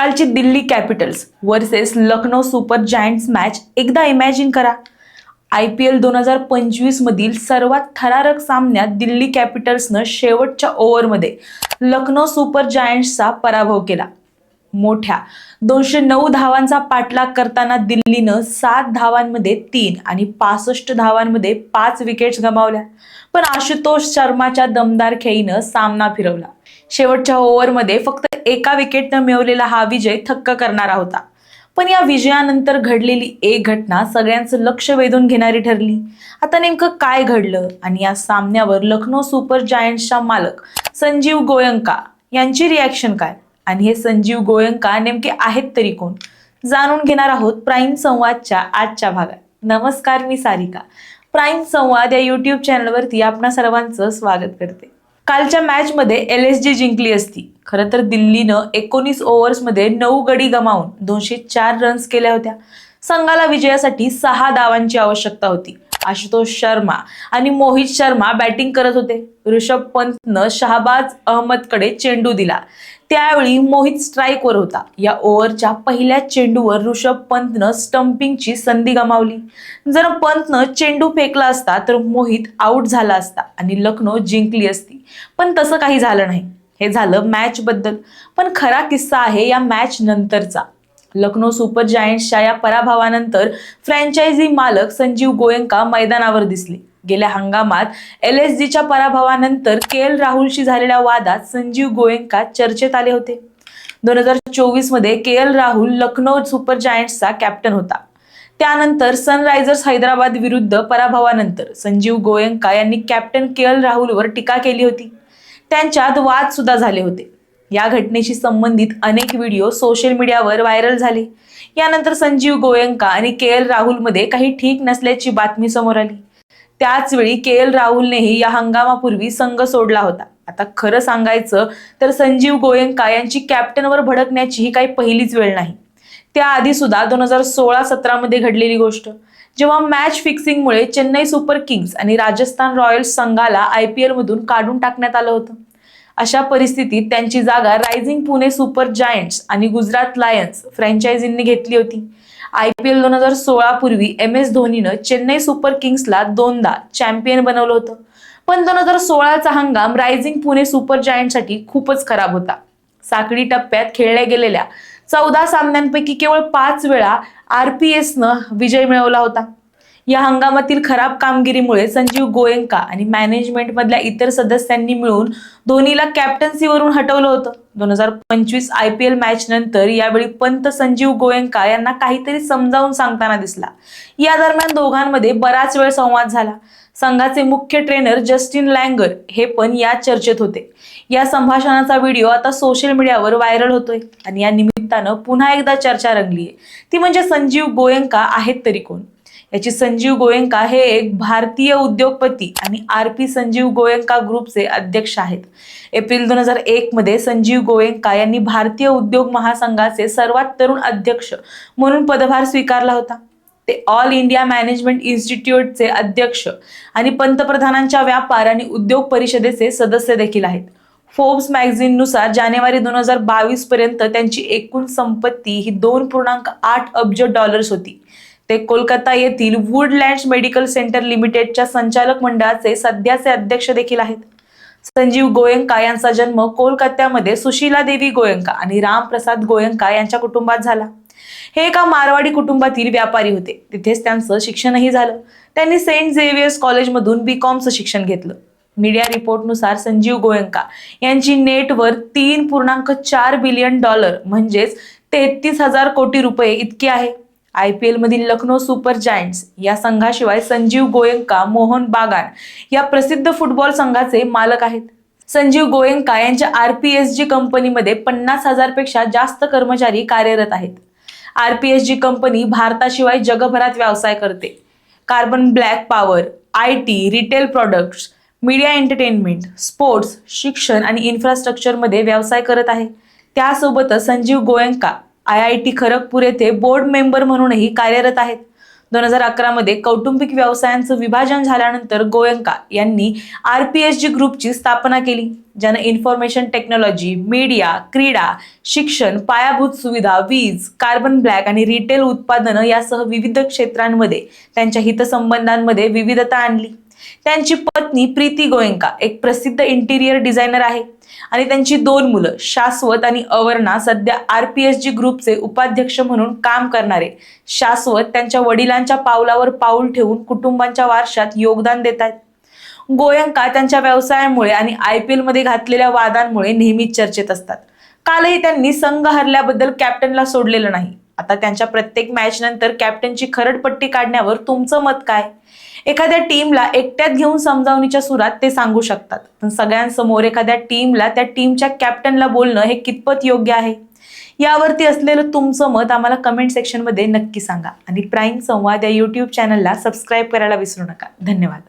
कालची Delhi Capitals versus Lucknow Super Giants match एकदा imagine करा. आय पी एल दोन हजार पंचवीस मधील सर्वात थरारक सामन्यात दिल्ली कॅपिटल्सनं शेवटच्या ओव्हरमध्ये लखनौ सुपर जायंट्सचा पराभव केला. मोठ्या दोनशे नऊ धावांचा पाठलाग करताना दिल्लीनं सात धावांमध्ये तीन आणि पासष्ट धावांमध्ये पाच विकेट्स गमावल्या. पण आशुतोष शर्माच्या दमदार खेळीनं सामना फिरवला. शेवटच्या ओव्हरमध्ये फक्त एका विकेटनं मिळवलेला हा विजय थक्क करणारा होता. पण या विजयानंतर घडलेली एक घटना सगळ्यांचं लक्ष वेधून घेणारी ठरली. आता नेमकं काय घडलं? आणि या सामन्यावर लखनौ सुपर जायंट्सचा मालक संजीव गोयंका यांची रिॲक्शन काय? आणि हे संजीव गोयंका नेमके आहेत तरी कोण? जाणून घेणार आहोत प्राईम संवादच्या आजच्या भागात. नमस्कार मी सारिका. प्राईम संवाद या युट्यूब चॅनलवरती आपणा सर्वांचं स्वागत करते. कालच्या मॅचमध्ये एल एस जी जिंकली असती. खरं तर दिल्लीनं एकोणीस ओव्हर्समध्ये नऊ गडी गमावून दोनशे चार रन्स केल्या होत्या. संघाला विजयासाठी सहा धावांची आवश्यकता होती. आशुतोष शर्मा आणि मोहित शर्मा बॅटिंग करत होते. ऋषभ पंतनं शहाबाज अहमदकडे चेंडू दिला. त्यावेळी मोहित स्ट्राईकवर होता. या ओव्हरच्या पहिल्या चेंडूवर ऋषभ पंतनं स्टंपिंगची संधी गमावली. जर पंतनं चेंडू फेकला असता तर मोहित आऊट झाला असता आणि लखनौ जिंकली असती. पण तसं काही झालं नाही. हे झालं मॅच बद्दल. पण खरा किस्सा आहे या मॅच नंतरचा. लखनौ सुपर जायंट्सच्या या पराभवानंतर फ्रँचायझी मालक संजीव गोयंका मैदानावर दिसले. गेल्या हंगामात एल एस जीच्या पराभवानंतर के एल राहुलशी झालेल्या वादात संजीव गोयंका चर्चेत आले होते. दोन हजार चोवीसमध्ये K L Rahul Lucknow Super जायंट्सचा captain होता. त्यानंतर सनरायझर्स हैदराबाद विरुद्ध पराभवानंतर संजीव गोयंका यांनी कॅप्टन के एल राहुलवर टीका केली होती. त्यांच्यात वाद सुद्धा झाले होते. या घटनेशी संबंधित अनेक व्हिडिओ सोशल मीडियावर व्हायरल झाले. यानंतर संजीव गोयंका आणि के एल राहुलमध्ये काही ठीक नसल्याची बातमी समोर आली. त्याच वेळी के एल राहुलनेही या हंगामापूर्वी संघ सोडला होता. आता खरं सांगायचं तर संजीव गोयंका यांची कॅप्टनवर भडकण्याची ही काही पहिलीच वेळ नाही. त्याआधी सुद्धा दोन हजार सोळा सतरामध्ये घडलेली गोष्ट. जेव्हा मॅच फिक्सिंगमुळे चेन्नई सुपर किंग्स आणि राजस्थान रॉयल्स संघाला आय पी एलमधून काढून टाकण्यात आलं होतं. अशा परिस्थितीत त्यांची जागा रायझिंग पुणे सुपर जायंट्स आणि गुजरात लायन्स फ्रँचायझींनी घेतली होती. आय पी एल दोन हजार सोळा पूर्वी एम एस धोनीनं चेन्नई सुपर किंग्सला दोनदा चॅम्पियन बनवलं होतं. पण दोन हजार सोळाचा हंगाम रायझिंग पुणे सुपर जायंटसाठी खूपच खराब होता. साखळी टप्प्यात खेळल्या गेलेल्या चौदा सामन्यांपैकी केवळ पाच वेळा आर पी एसनं विजय मिळवला होता. या हंगामातील खराब कामगिरीमुळे संजीव गोयंका आणि मॅनेजमेंटमधल्या इतर सदस्यांनी मिळून धोनीला कॅप्टन्सीवरून हटवलं होतं. दोन हजार पंचवीस आय पी एल मॅच नंतर यावेळी पंत संजीव गोयंका यांना काहीतरी समजावून सांगताना दिसला. या दरम्यान दोघांमध्ये बराच वेळ संवाद झाला. संघाचे मुख्य ट्रेनर जस्टिन लँगर हे पण या चर्चेत होते. या संभाषणाचा व्हिडिओ आता सोशल मीडियावर व्हायरल होतोय आणि या निमित्तानं पुन्हा एकदा चर्चा रंगली आहे ती म्हणजे संजीव गोयंका आहेत तरी कोण? याची संजीव गोयंका हे एक भारतीय उद्योगपती आणि आर पी संजीव गोयंका ग्रुपचे अध्यक्ष आहेत. एप्रिल दोन हजार एक मध्ये संजीव गोयंका यांनी भारतीय उद्योग महासंघाचे सर्वात तरुण अध्यक्ष म्हणून पदभार स्वीकारला होता. ते ऑल इंडिया मॅनेजमेंट इन्स्टिट्यूटचे अध्यक्ष आणि पंतप्रधानांच्या व्यापार आणि उद्योग परिषदेचे सदस्य देखील आहेत. फोर्ब्स मॅगझिननुसार जानेवारी दोन हजार बावीस पर्यंत त्यांची एकूण संपत्ती ही दोन पूर्णांक आठ अब्ज डॉलर्स होती. ते कोलकाता येथील वुडलँड्स मेडिकल सेंटर लिमिटेडच्या संचालक मंडळाचे सध्याचे अध्यक्ष देखील आहेत. संजीव गोयंका यांचा जन्म कोलकात्यामध्ये सुशीला देवी गोयंका आणि रामप्रसाद गोयंका यांच्या कुटुंबात झाला. हे एका मारवाडी कुटुंबातील व्यापारी होते. तिथेच त्यांचं शिक्षणही झालं. त्यांनी सेंट झेवियर्स कॉलेजमधून बी कॉमचं शिक्षण घेतलं. मीडिया रिपोर्टनुसार संजीव गोयंका यांची नेटवर तीन पूर्णांक चार बिलियन डॉलर म्हणजेच तेहतीस हजार कोटी रुपये इतकी आहे. आय पी एलमधील लखनौ सुपर जायंट्स या संघाशिवाय संजीव गोयंका मोहन बागान या प्रसिद्ध फुटबॉल संघाचे मालक आहेत. संजीव गोयंका यांच्या आर पी एस जी कंपनीमध्ये पन्नास हजारपेक्षा जास्त कर्मचारी कार्यरत आहेत. R P S G company भारताशिवाय जगभरात व्यवसाय करते. Carbon black power I T retail products media entertainment sports शिक्षण आणि इन्फ्रास्ट्रक्चरमध्ये व्यवसाय करत आहे. त्यासोबतच Sanjiv Goenka I I T Kharagpur येथे बोर्ड मेंबर म्हणूनही कार्यरत आहेत. दोन हजार अकरामध्ये कौटुंबिक व्यवसायांचं विभाजन झाल्यानंतर गोयंका यांनी आर पी एस जी ग्रुपची स्थापना केली ज्यानं इन्फॉर्मेशन टेक्नॉलॉजी मीडिया क्रीडा शिक्षण पायाभूत सुविधा वीज कार्बन ब्लॅक आणि रिटेल उत्पादनं यासह विविध क्षेत्रांमध्ये त्यांच्या हितसंबंधांमध्ये विविधता आणली. त्यांची पत्नी प्रीती गोयंका एक प्रसिद्ध इंटिरियर डिझायनर आहे. आणि त्यांची दोन मुलं शाश्वत आणि अवर्णा सध्या आर पी एस जी ग्रुपचे उपाध्यक्ष म्हणून काम करणारे. शाश्वत त्यांच्या वडिलांच्या पावलावर पाऊल ठेवून कुटुंबांच्या वारशात योगदान देत आहेत. गोयंका त्यांच्या व्यवसायामुळे आणि आय पी एलमध्ये घातलेल्या वादांमुळे नेहमीच चर्चेत असतात. कालही त्यांनी संघ हरल्याबद्दल कॅप्टनला सोडलेलं नाही. आता त्यांच्या प्रत्येक मॅच नंतर कॅप्टनची खरडपट्टी काढण्यावर तुमचं मत काय? एखाद्या टीमला एकट्यात घेऊन समजावणीच्या सुरात ते सांगू शकतात. पण सगळ्यांसमोर एखाद्या टीमला त्या टीमच्या कॅप्टनला बोलणं हे कितपत योग्य आहे? यावरती असलेलं तुमचं मत आम्हाला कमेंट सेक्शनमध्ये नक्की सांगा. आणि प्राईम संवाद या यूट्यूब चॅनलला सबस्क्राईब करायला विसरू नका. धन्यवाद.